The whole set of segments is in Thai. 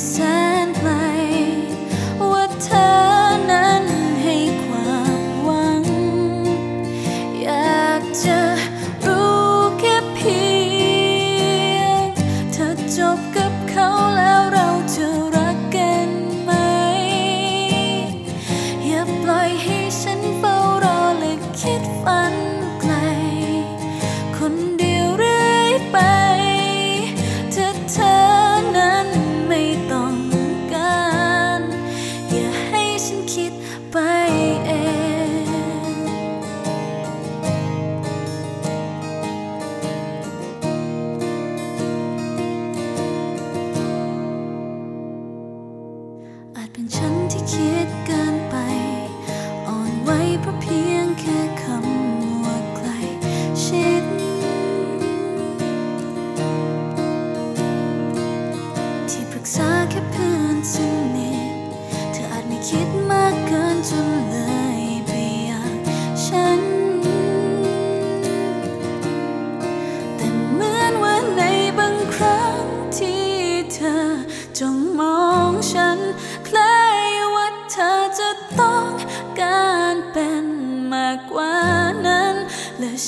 side. เพราะเพียงแค่คำว่าไกลชิดที่ปรึกษาแค่เพื่อนสนิทเธออาจไม่คิดมากเกินจนเลยไปอยากฉัน แต่เหมือนว่าในบางครั้งที่เธอจ้องมองฉันคล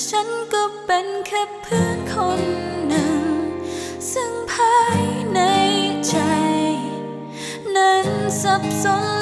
ฉันก็เป็นแค่เพื่อนคนหนึ่ง ซึ่งภายในใจ นั้นสับสน